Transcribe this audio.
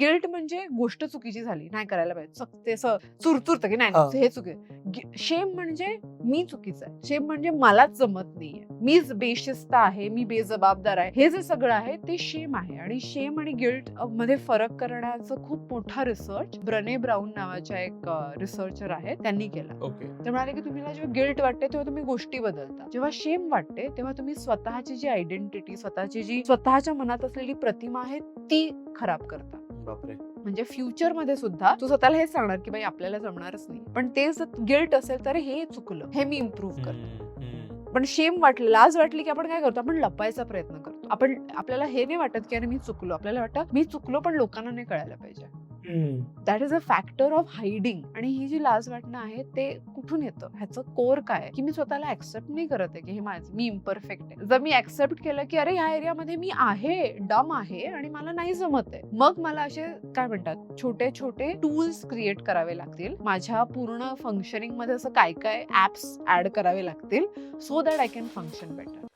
Guilt म्हणजे गोष्ट चुकीची झाली नाही करायला पाहिजे. चुरचुरतं की नाही हा. चुकी शेम म्हणजे मी चुकीचं आहे. शेम म्हणजे मलाच जमत नाहीये. मीच बेशिस्त आहे मी बेजबाबदार आहे हे जे सगळं आहे ते शेम आहे. आणि शेम आणि गिल्टमध्ये फरक करण्याचं खूप मोठा रिसर्च ब्रने ब्राऊन नावाच्या एक रिसर्चर आहेत त्यांनी केला. ओके. ते म्हणाले की तुम्हाला जेव्हा गिल्ट वाटते तेव्हा तुम्ही गोष्टी बदलता. जेव्हा शेम वाटते तेव्हा तुम्ही स्वतःची जी आयडेंटिटी स्वतःची जी स्वतःच्या मनात असलेली प्रतिमा आहे ती खराब करता. बापरे. म्हणजे फ्युचरमध्ये सुद्धा तू स्वतःला हेच सांगणार की बाई आपल्याला जमणारच नाही. पण ते जर गिल्ट असेल तर हे चुकलं. हे मी इम्प्रूव्ह करतो. पण शेम वाटलं लाज वाटली की आपण काय करतो? आपण लपायचा प्रयत्न करतो. आपण आपल्याला हे नाही वाटत की अरे मी चुकलो. आपल्याला वाटतं मी चुकलो पण लोकांना नाही कळायला पाहिजे. That is a factor of hiding आणि ही जी लाज वाटणं आहे ते कुठून येतं? ह्याचं कोर काय की मी स्वतःला ऍक्सेप्ट नाही करत आहे की हे माझं मी इम्परफेक्ट आहे. जर मी ऍक्सेप्ट केलं की अरे ह्या एरियामध्ये मी आहे डम आहे आणि मला नाही जमत आहे मग मला असे काय म्हणतात छोटे छोटे टूल्स क्रिएट करावे लागतील. माझ्या पूर्ण फंक्शनिंगमध्ये असं काय काय ऍप्स ऍड करावे लागतील so that I can function better